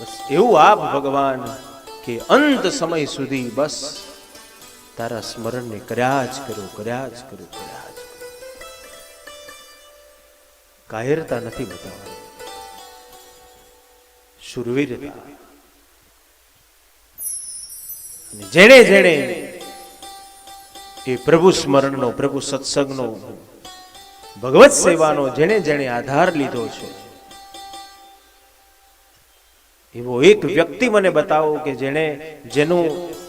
બસ એવું આપ ભગવાન કે અંત સમય સુધી બસ તારા સ્મરણને કર્યા જ કરો, કર્યા જ કરો, કર્યા જ કાયરતા નથી બતાવવાની. શુરવીરતા જેણે જેણે એ પ્રભુ સ્મરણનો, પ્રભુ સત્સંગનો, ભગવત સેવાનો જેણે જેણે આધાર લીધો છે એવો એક વ્યક્તિ મને બતાવો કે જેણે જેનું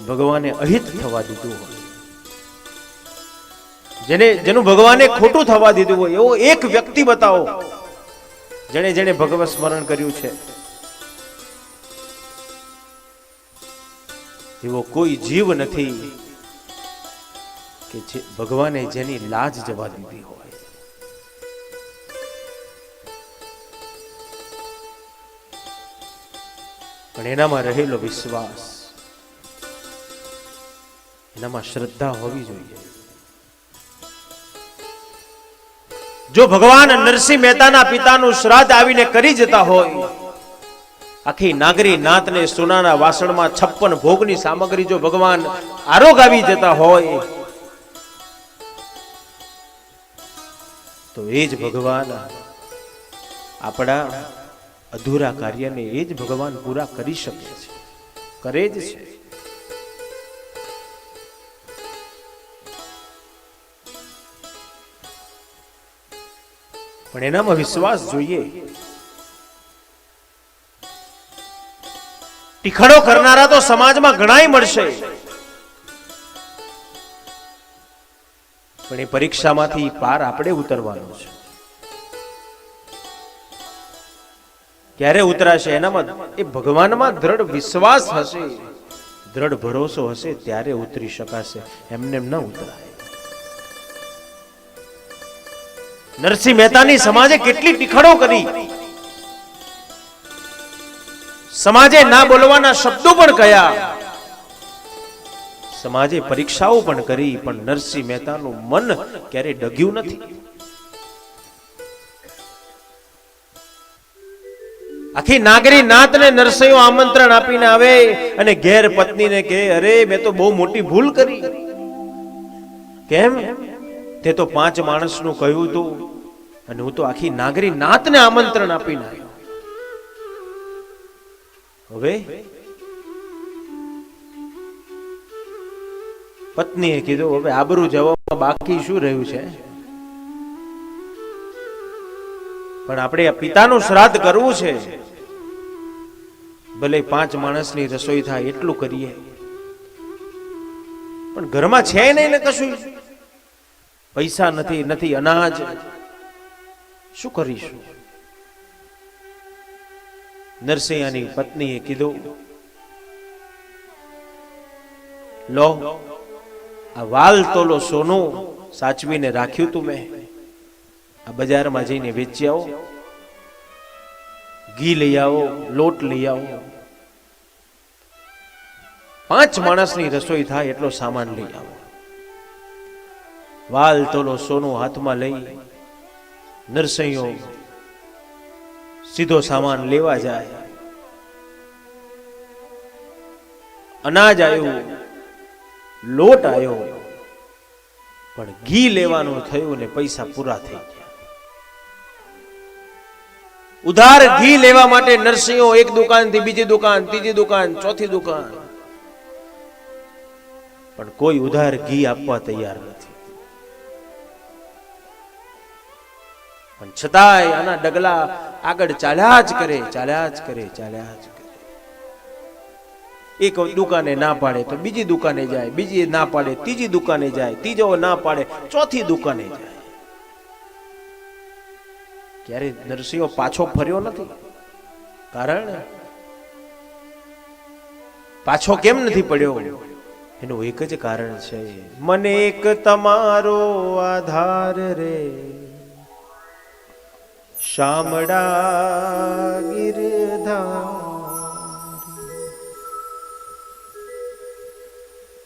ભગવાને અહિત થવા દીધું હોય. જેને જેનું ભગવાને ખોટું થવા દીધું હોય, એવો એક વ્યક્તિ બતાવો જેણે જેણે ભગવત સ્મરણ કર્યું છે. એવો કોઈ જીવ નથી કે ભગવાને જેની લાજ જવા દીધી હોય. પણ એનામાં રહેલો વિશ્વાસ, એનામાં શ્રદ્ધા હોવી જોઈએ. જો ભગવાન નરસિંહ મહેતાના પિતાનું શ્રાદ્ધ આવીને કરી જતા હોય, આખી નાગરી નાતને સોનાના વાસણમાં છપ્પન ભોગની સામગ્રી જો ભગવાન આરોગાવી જતા હોય, તો એ જ ભગવાન આપણા અધૂરા કાર્યને એ જ ભગવાન પૂરા કરી શકે છે. કરે જ છે. પણ એનામાં વિશ્વાસ જોઈએ. ટીખડો કરનારા તો સમાજમાં ઘણાય મળશે. પણ એ પરીક્ષામાંથી પાર આપણે ઉતરવાનું છે. ક્યારે ઉતરાશે એનામાં એ ભગવાનમાં દ્રઢ વિશ્વાસ હશે. દ્રઢ ભરોસો હશે ત્યારે ઉતરી શકાશે. એમને ન ઉતરાય. નરસિંહ મહેતાની સમાજે કેટલી ટીખડો કરી. સમાજે ના બોલવાના શબ્દો પણ કયા. સમાજે પરીક્ષાઓ પણ કરી, પણ નરસિંહ મહેતાનું મન ક્યારે ડગ્યું નથી. આખી નાગરી નાતને નરસૈયો આમંત્રણ આપીને આવે અને ઘેર પત્નીને કહે, અરે, મેં તો બહુ મોટી ભૂલ કરી. કેમ? તે તો પાંચ માણસનું કહ્યું હતું અને હું તો આખી નાગરી નાતને આમંત્રણ આપીને આવ્યો. હવે પત્નીએ કીધું, હવે આબરૂ જવામાં બાકી શું રહ્યું છે? પણ આપણે પિતાનું શ્રાદ્ધ કરવું છે. ભલે પાંચ માણસની રસોઈ થાય એટલું કરીએ. પણ ઘરમાં છે નહીં ને કશું? પૈસા નથી નથી, અનાજ. શું કરીશું? નરસિંહાની પત્નીએ કીધું, લો, આ વાલ તોલો સોનું, સાચવીને રાખ્યું તું મેં. આ બજારમાં જઈને વેચી આવો ઘી લઈ આવો, લોટ લઈ આવો. પાંચ માણસની રસોઈ થાય એટલો સામાન લઈ આવો. વાલ તોલો સોનું હાથમાં લઈ, નરસૈયો સીધો સામાન લેવા જાય. અનાજ આવ્યું, લોટ આવ્યો, પણ ઘી લેવાનું થયું ને પૈસા પૂરા થઈ ગયા. ઉધાર ઘી લેવા માટે નરસિંહો એક દુકાનથી બીજી દુકાન, ત્રીજી દુકાન, ચોથી દુકાન. પણ કોઈ ઉધાર ઘી આપવા તૈયાર નથી. પણ છતાંય આના ડગલા આગળ ચાલ્યા જ કરે, ચાલ્યા જ કરે, ચાલ્યા જ કરે. એક દુકાને ના પાડે તો બીજી દુકાને જાય, બીજી ના પાડે, ત્રીજી દુકાને જાય, ત્રીજો ના પાડે, ચોથી દુકાને જાય. ક્યારે નરસિંહો પાછો ફર્યો નથી? કારણ પાછો કેમ નથી પડ્યો? એનું એક જ કારણ છે. મને એક તમારો આધાર રે. શામડા ગિરધા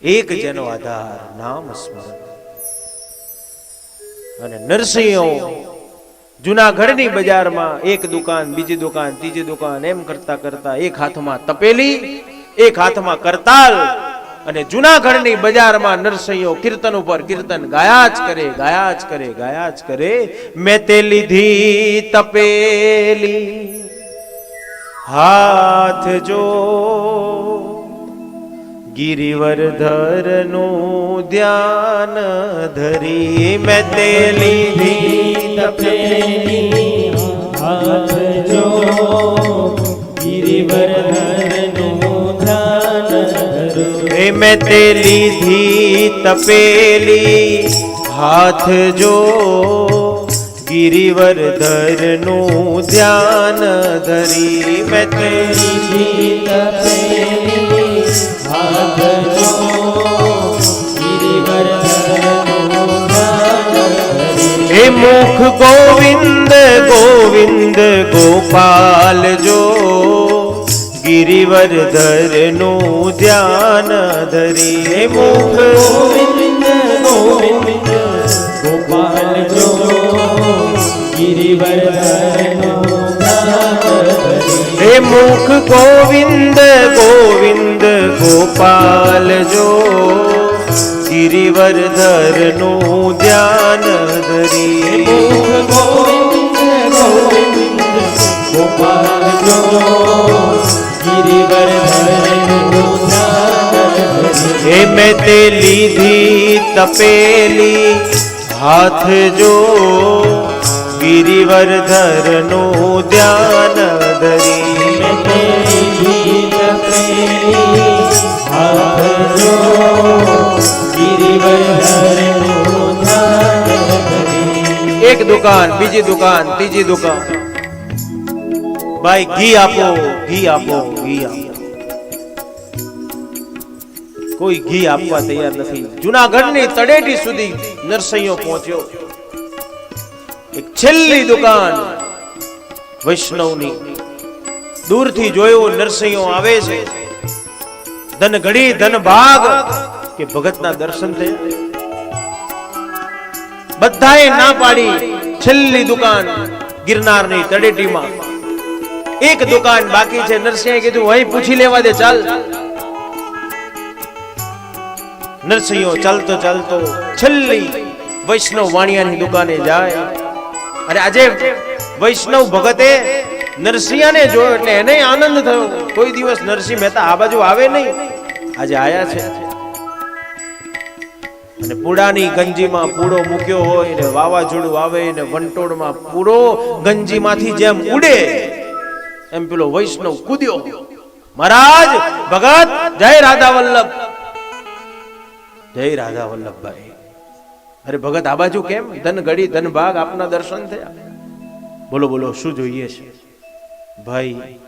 એક જેનો આધાર નામ સ્મરણ. અને નરસિંહો જુનાગઢની બજારમાં એક દુકાન, બીજી દુકાન, ત્રીજી દુકાન, એમ કરતા કરતા એક હાથમાં તપેલી, એક હાથમાં કરતાલ અને જુનાગઢની બજારમાં નરસૈયો કીર્તન ઉપર કીર્તન ગાયા જ કરે, ગાયા જ કરે, ગાયા જ કરે, મેં તે લીધી તપેલી. હાથ જો ગિરિવરધરનું ધ્યાન ધરી મેં તે લીધી તપેલી. હાથ જો ગિરિવરધરનું ધ્યાન ધરું મેં તે લીધી તપેલી. હાથ જો ગિરિવરધરનું ધ્યાન ધરી મેં તે લીધી તપેલી. મુખ ગોવિંદ ગોવિંદ ગોપાલ જો ગિરિવરધરનું ધ્યાન ધરી. મુખ ગોવિંદ ગોવિંદ ગોપાલ જો ગિરિવરધરનું ધ્યાન ધરી હે મુખ ગોવિંદ ગોવિંદ ગોપાલ જો ગિરિવરધરનું ધ્યાન ધરી મુખ ગોવિંદ ગોવિંદ ગોપાલ જો ગિરિવરધરનું ધ્યાન ધરી હે મેં તે લીધી તપેલી હાથ જો ગિરિવરધરનું ધ્યાન ધરી તેરી તપેલી હાથ જો ગિરિવરધરનું ધ્યાન ધરી એક દુકાન બીજી દુકાન ત્રીજી દુકાન ભાઈ ઘી આપો ઘી આપો ઘી આપો કોઈ ઘી આપવા તૈયાર નથી જુનાગઢની તળેટી સુધી નરસૈયો પહોંચ્યો એક છેલ્લી દુકાન વૈષ્ણવની દૂરથી જોયો નરસિંહો આવે છે. ધન ઘડી, ધન ભાગ, કે ભગતના દર્શન થયા? બધાએ ના પાડી છેલ્લી દુકાન ગિરનારની તળેટીમાં. એક દુકાન બાકી છે. નરસિંહે કીધું, અહીં પૂછી લેવા દે, ચાલ. નરસિંહો ચાલતો ચાલતો છેલ્લી વૈષ્ણવ વાણિયાની દુકાને જાય. અને આજે વૈષ્ણવ ભગતે નરસિંહને જોયો એટલે એને આનંદ થયો. કોઈ દિવસ નરસિંહ મહેતા આ બાજુ આવે નહીં. આજે આયા છે. અને પૂડાની ગંજીમાં પૂડો મૂક્યો હોય ને વાવાઝોડું આવે ને વંટોળમાં પૂડો ગંજીમાંથી જેમ ઉડે, એમ પેલો વૈષ્ણવ કૂદ્યો. મહારાજ, ભગત, જય રાધા વલ્લભ જય રાધા વલ્લભભાઈ અરે ભગત, આ બાજુ કેમ? ધન ઘડી ધન ભાગ આપના દર્શન થયા. બોલો બોલો, શું જોઈએ છે? ભાઈ,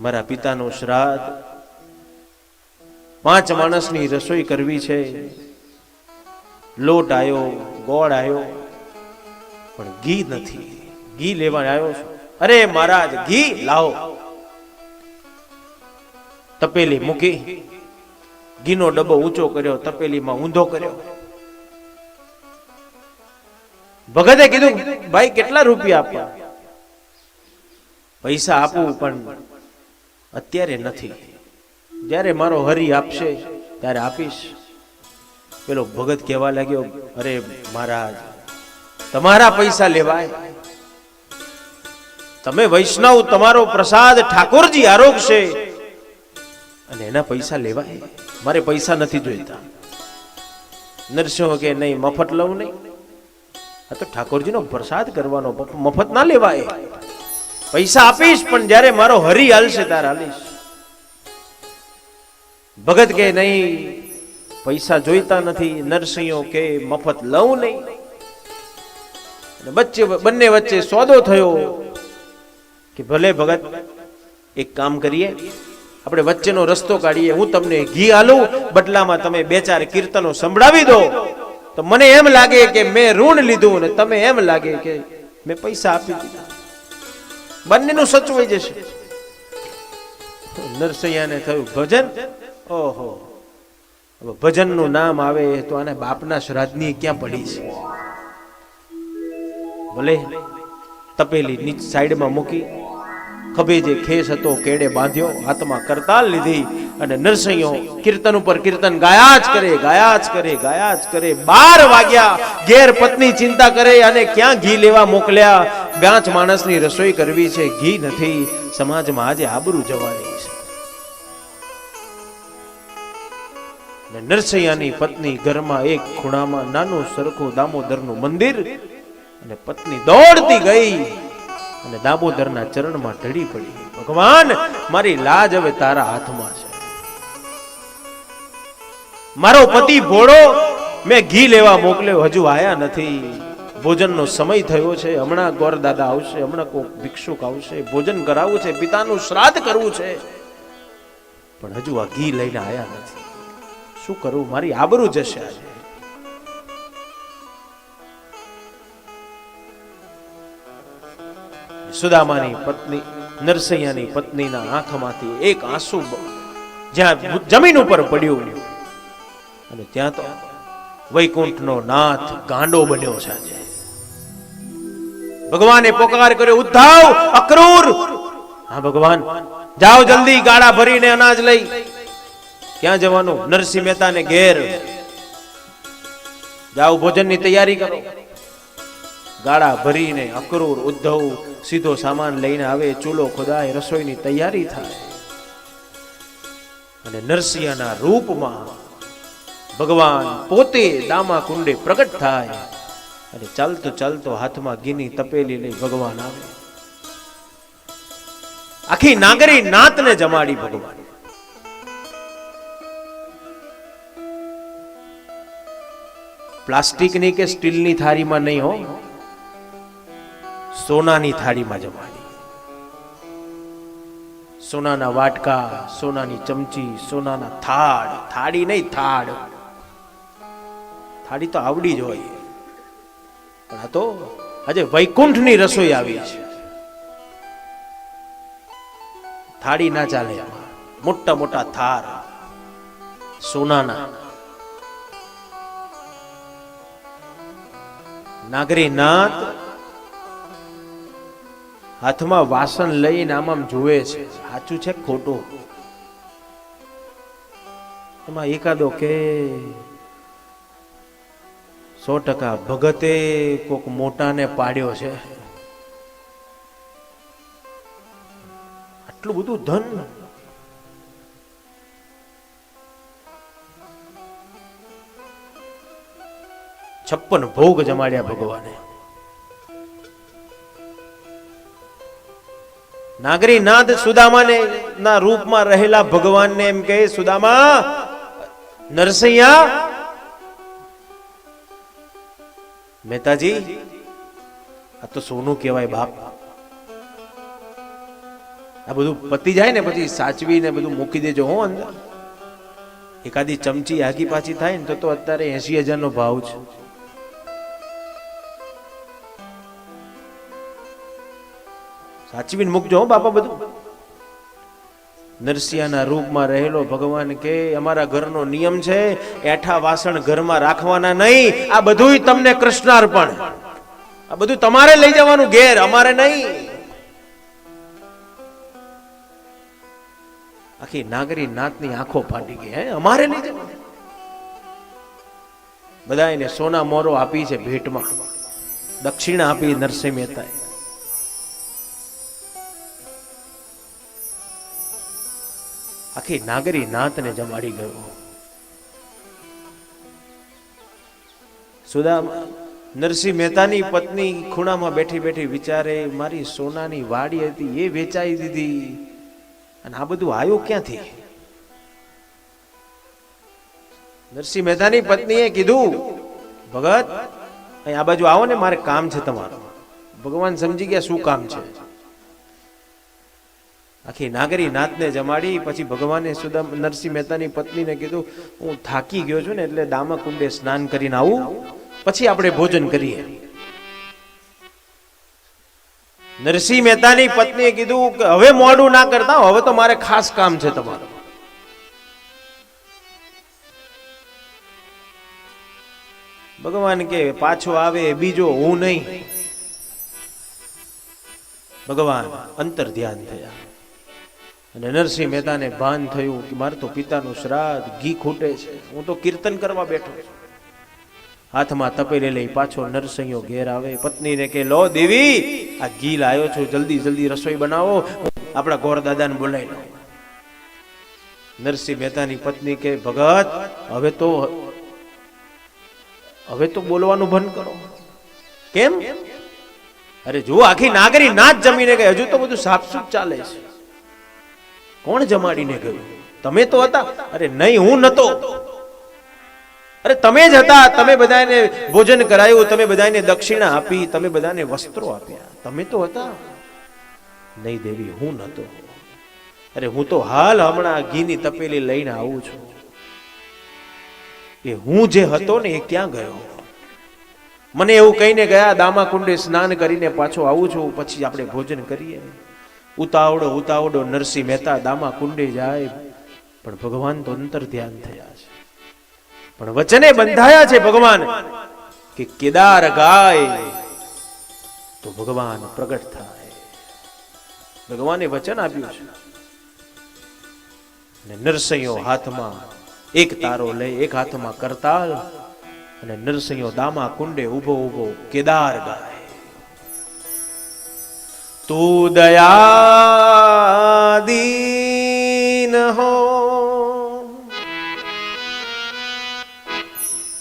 મારા પિતાનું શ્રાદ્ધ. પાંચ માણસની રસોઈ કરવી છે. લોટ આવ્યો ગોળ આવ્યો પણ ઘી નથી. ઘી લેવા આવ્યો છું. અરે મહારાજ, ઘી લાવો. તપેલી મૂકી. ઘીનો ડબ્બો ઊંચો કર્યો, તપેલીમાં ઊંધો કર્યો. ભગતે કીધું, ભાઈ, કેટલા રૂપિયા આપવા? પૈસા આપવું પણ અત્યારે નથી. જ્યારે મારો હરી આપશે, ત્યારે આપીશ. પેલો ભગત કહેવા લાગ્યો, અરે મહારાજ, તમારા પૈસા લેવાય. તમે વૈષ્ણવ, તમારો પ્રસાદ ઠાકોરજી આરોગશે. અને એના પૈસા લેવાય. મારે પૈસા નથી જોઈતા. નરસિંહ કે, નહીં, મફત લઉં નહીં. આ તો ઠાકોરજીનો પ્રસાદ કરવાનો, મફત ના લેવાય. પૈસા આપીશ, પણ જ્યારે મારો હરી હાલશે ત્યારે હાલીશ. ભગત કે નહીં, પૈસા જોઈતા નથી, નરસિંહો કે મફત લઉં નહીં. વચ્ચે બંને વચ્ચે સોદો થયો કે ભલે ભગત, એક કામ કરીએ, આપણે વચ્ચેનો રસ્તો કાઢીએ, હું તમને ઘી આલું, બદલામાં તમે બે ચાર કીર્તનો સંભળાવી દો. તો મને એમ લાગે કે મેં ઋણ લીધું ને તમે એમ લાગે કે મેં પૈસા આપી દીધા. બંનેનું સચવાઈ જશે. નરસૈયાને થયું ભજન? ઓહો. ભજનનું નામ આવે તો આને બાપના શ્રાદ્ધની ક્યાં પડી છે? ભલે તપેલી નીચ સાઈડમાં મૂકી ખભે જે ખેસ હતો કેડે બાંધ્યો, હાથમાં કરતાલ લીધી અને નરસિંહો કીર્તન ઉપર કીર્તન ગાયા જ કરે, ગાયા જ કરે, ગાયા જ કરે. બાર વાગ્યા ઘેર પત્ની ચિંતા કરે અને ક્યાં ઘી લેવા મોકલ્યા? પાંચ માણસની રસોઈ કરવી છે, ઘી નથી, સમાજમાં આજે આબરૂ જવાની છે. નરસૈયાની પત્ની ઘરમાં એક ખૂણામાં નાનું સરખું દામોદરનું મંદિર અને પત્ની દોડતી ગઈ અને દામોદરના ચરણમાં ઢળી પડી. ભગવાન, મારી લાજ હવે તારા હાથમાં છે. મારો પતિ ભોળો, મેં ઘી લેવા મોકલ્યો, હજુ આયા નથી. ભોજનનો સમય થયો છે, હમણાં ગોર દાદા આવશે, હમણાં કોઈ ભિક્ષુક આવશે, ભોજન કરાવવું છે, પિતાનું શ્રાદ્ધ કરવું છે. પણ હજુ આ ઘી લઈને આવ્યા નથી. શું કરવું મારી આબરૂ જશે આજે. સુદામાની પત્ની, નરસૈયાની પત્નીના આંખમાંથી એક આંસુ જ્યાં જમીન ઉપર પડ્યું. અને ત્યાં તો વૈકુંઠનો નાથ ગાંડો બન્યો છે આજે. ભગવાને પોકાર કર્યો, ઉદ્ધાવ, અક્રૂર. હા, ભગવાન. જાઓ જલ્દી ગાડા ભરીને અનાજ લઈ. ક્યાં જવાનું? નરસિંહ મહેતાને ઘેર. જાઓ, ભોજનની તૈયારી કરો. ગાડા ભરીને અક્રૂર, ઉદ્ધવ, સીધો સામાન લઈને આવે, ચૂલો ખોદાય, રસોઈની તૈયારી થાય. અને નરસિંહના રૂપમાં ભગવાન પોતે દામા કુંડે પ્રગટ થાય. અને ચાલતો ચાલતો હાથમાં ઘીની તપેલી લઈ ભગવાન આવે. આખી નાગરી નાતને જમાડી ભગવાન. પ્લાસ્ટિકની કે સ્ટીલની થાળીમાં નહીં હો, સોનાની થાળીમાં જમાડી. સોનાના વાટકા, સોનાની ચમચી, સોનાના થાળ, થાળી નહીં, થાળ. થાળી તો આવડી જ હોય. પણ આ તો આજે વૈકુંઠની રસોઈ આવી છે. થાળી ના ચાલે મોટા મોટા થાર, સોનાના. નાગરી નાથ હાથમાં વાસણ લઈને આમ આમ જુએ છે. સાચું છે ખોટું? એમાં એકાદો કે સો ટકા ભગતે કોક મોટાને પાડ્યો છે. આટલું બધું ધન. છપ્પન ભોગ જમાડ્યા ભગવાને. નાગરી નાદ સુદામાને ના રૂપમાં રહેલા ભગવાનને એમ કહે, સુદામા, નરસૈયા મહેતાજી, આ તો સોનું કહેવાય બાપ. આ બધું પતી જાય ને પછી સાચવીને બધું મૂકી દેજો હો અંદર. એકાદી ચમચી આગી પાછી થાય ને તો તો અત્યારે એસી હજાર નો ભાવ છે. સાચવીને મૂકજો હો બાપા બધું. નરસિંહના રૂપમાં રહેલો ભગવાન કે, અમારા ઘરનો નિયમ છે, એઠા વાસણ ઘરમાં રાખવાના નહીં. આ બધું તમને કૃષ્ણાર્પણ. આ બધું તમારે લઈ જવાનું ઘેર, અમારે નહીં. આખી નાગરી નાતની આંખો ફાટી ગઈ, હે, અમારે લઈ જવાનું. બધા એને સોના મોરો આપી છે ભેટમાં. દક્ષિણા આપી નરસિંહ મહેતાએ. આખી નાગરી નાતને જમાડી ગયો. સુદામા, નરસિંહ મહેતાની પત્ની ખૂણામાં બેઠી બેઠી વિચારે, મારી સોનાની વાડી હતી, એ વેચાઈ દીધી. અને આ બધું આવ્યું ક્યાંથી? નરસિંહ મહેતાની પત્નીએ કીધું, ભગત, અહીં આ બાજુ આવો ને, મારે કામ છે તમારું. ભગવાન સમજી ગયા શું કામ છે. આખી નાગરી નાથને જમાડી, પછી ભગવાને સુદામ નરસિંહ મહેતાની પત્નીને કીધું, હું થાકી ગયો છું ને એટલે દામા કુંડે સ્નાન કરીને આવું, પછી આપણે ભોજન કરીએ. નરસિંહ મહેતાની પત્નીએ કીધું કે, હવે મોડું ના કરતા હવે તો મારે ખાસ કામ છે તમારું. ભગવાન કે, પાછો આવે, બીજો હું નહીં. ભગવાન અંતર ધ્યાન થયા. અને નરસિંહ મહેતાને ભાન થયું કે મારે તો પિતાનું શ્રાદ્ધ ઘી ખૂટે છે. હું તો કીર્તન કરવા બેઠો છું. હાથમાં તપેલી લઈ પાછો નરસિંહો ઘેર આવે. પત્નીને કે, લો દેવી, આ ઘી લાયો છું. જલ્દી જલ્દી રસોઈ બનાવો. આપણા ગોર દાદાને બોલાવી લો. નરસિંહ મહેતાની પત્ની કે, ભગત, હવે તો હવે તો બોલવાનું બંધ કરો. કેમ? અરે જો આખી નાગરી ના જ જમીને ગઈ. હજુ તો બધું સાફસૂફ ચાલે છે. કોણ જમાડીને ગયું? તમે તો હતા. અરે નહીં, હું નતો. અરે તમે જ હતા. તમે બધાને ભોજન કરાયું, તમે બધાને દક્ષિણા આપી, તમે બધાને વસ્ત્રો આપ્યા. તમે તો હતા. નહીં દેવી, હું નતો. અરે હું તો હાલ હમણાં ઘીની તપેલી લઈને આવું છું. એ હું જે હતો ને એ ક્યાં ગયો? મને એવું કહીને ગયા દામા કુંડે સ્નાન કરીને પાછો આવું છું, પછી આપણે ભોજન કરીએ. ઉતાવળો ઉતાવળો નરસિંહ મહેતા દામા કુંડી જાય. પણ ભગવાન તો અંતર ધ્યાન થયા છે. પણ વચને બંધાયા છે ભગવાન કે કેદાર ગાય તો ભગવાન પ્રગટ થાય. ભગવાને વચન આપ્યું છે. અને નરસિંહો હાથમાં એક તારો લઈ એક હાથમાં કરતાલ. અને નરસિંહો દામા કુંડે ઊભો ઊભો કેદાર ગાય. તું દયાદીન હો.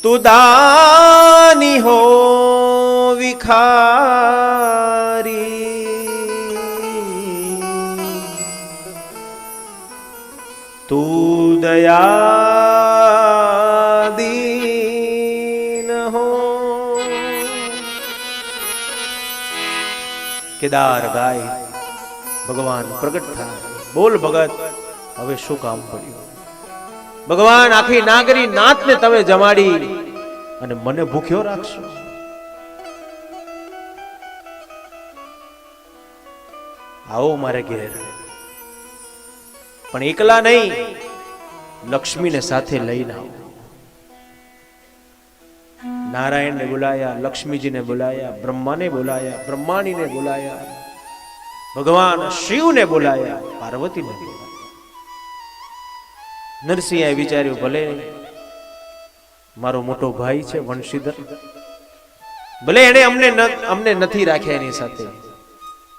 તું દાની હો વિખારી. તું દયાદીન કેદાર ગાય, ભગવાન પ્રગટ થયા. બોલ ભગત, હવે શું કામ પડ્યું? ભગવાન આખી નાગરી નાથને તમે જમાડી અને મને ભૂખ્યો રાખશો. આવો મારે ઘેર. પણ એકલા નહીં, લક્ષ્મીને સાથે લઈને આવો. નારાયણને બોલાયા, લક્ષ્મીજીને બોલાયા, બ્રહ્માને બોલાયા, બ્રહ્માણીને બોલાયા, ભગવાન શિવને બોલાયા, પાર્વતીને બોલાયા. નરસિંહે વિચાર્યું, ભલે, મારો મોટો ભાઈ છે વંશીધર. ભલે એને અમને અમને નથી રાખ્યા એની સાથે,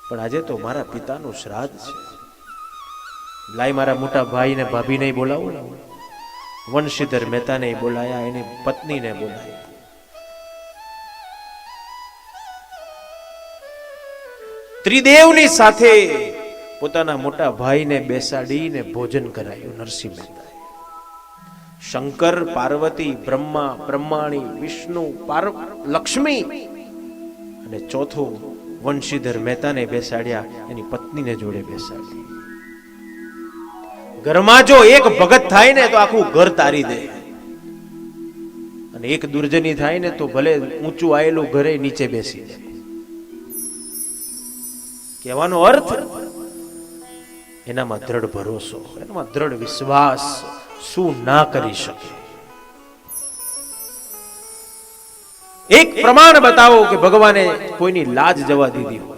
પણ આજે તો મારા પિતાનું શ્રાદ્ધ છે. લાઈ મારા મોટા ભાઈને ભાભીને બોલાવો. ને વંશીધર મહેતાને બોલાયા, એની પત્નીને બોલાયા. ત્રિદેવની સાથે પોતાના મોટા ભાઈને બેસાડીને ભોજન કરાયું નરસિંહ મહેતા શંકર, પાર્વતી, બ્રહ્મા, બ્રહ્માણી, વિષ્ણુ, પાર્વ, લક્ષ્મી અને ચોથું વંશીધર મહેતાને બેસાડ્યા, એની પત્નીને જોડે બેસાડી. ઘરમાં જો એક ભગત થાય ને તો આખું ઘર તારી દે. અને એક દુર્જની થાય ને તો ભલે ઊંચું આવેલું ઘરે નીચે બેસી જાય કહેવાનો અર્થ, એનામાં દ્રઢ ભરોસો, એનામાં દ્રઢ વિશ્વાસ શું ના કરી શકે? એક પ્રમાણ બતાવો કે ભગવાને કોઈની લાજ જવા દીધી હોય.